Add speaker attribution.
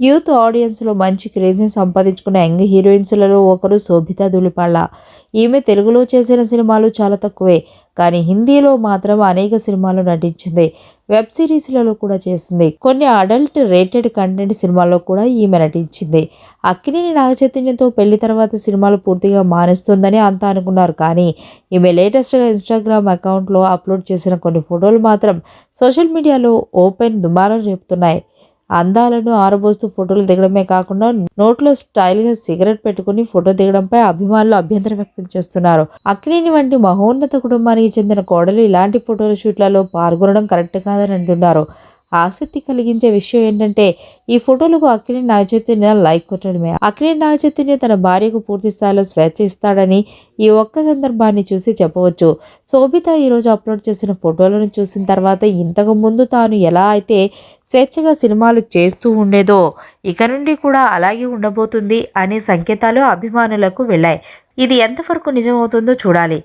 Speaker 1: Youth ఆడియన్స్లో మంచి క్రేజ్ని సంపాదించుకున్న young హీరోయిన్స్లలో ఒకరు శోభితా దులిపాళ్ళ. ఈమె తెలుగులో చేసిన సినిమాలు చాలా తక్కువే కానీ హిందీలో మాత్రం అనేక సినిమాలు నటించింది. వెబ్ సిరీస్లలో కూడా చేసింది. కొన్ని అడల్ట్ రేటెడ్ కంటెంట్ సినిమాల్లో కూడా ఈమె నటించింది. అక్కినేని నాగచైతన్యంతో పెళ్ళి తర్వాత సినిమాలు పూర్తిగా మానేస్తుందని అంతా అనుకున్నారు కానీ ఈమె లేటెస్ట్గా ఇన్స్టాగ్రామ్ అకౌంట్లో అప్లోడ్ చేసిన కొన్ని ఫోటోలు మాత్రం సోషల్ మీడియాలో ఓపెన్ దుమారం రేపుతున్నాయి. అందాలను ఆరబోస్తూ ఫోటోలు దిగడమే కాకుండా నోట్లో స్టైల్గా సిగరెట్ పెట్టుకుని ఫోటో దిగడంపై అభిమానులు అభ్యంతరం వ్యక్తం చేస్తున్నారు. అక్కినేని వంటి మహోన్నత కుటుంబానికి చెందిన కోడలు ఇలాంటి ఫోటోల షూట్లలో పాల్గొనడం కరెక్ట్ కాదని అంటున్నారు. ఆసక్తి కలిగించే విషయం ఏంటంటే ఈ ఫోటోలకు అక్కినేని నాగచైతన్య లైక్ కొట్టడమే. అక్కినేని నాగచైతన్య తన భార్యకు పూర్తి స్థాయిలో స్వేచ్ఛ ఇస్తాడని ఈ ఒక్క సందర్భాన్ని చూసి చెప్పవచ్చు. శోభిత ఈరోజు అప్లోడ్ చేసిన ఫోటోలను చూసిన తర్వాత ఇంతకు ముందు తాను ఎలా అయితే స్వేచ్ఛగా సినిమాలు చేస్తూ ఉండేదో ఇక నుండి కూడా అలాగే ఉండబోతుంది అనే సంకేతాలు అభిమానులకు వెళ్ళాయి. ఇది ఎంతవరకు నిజమవుతుందో చూడాలి.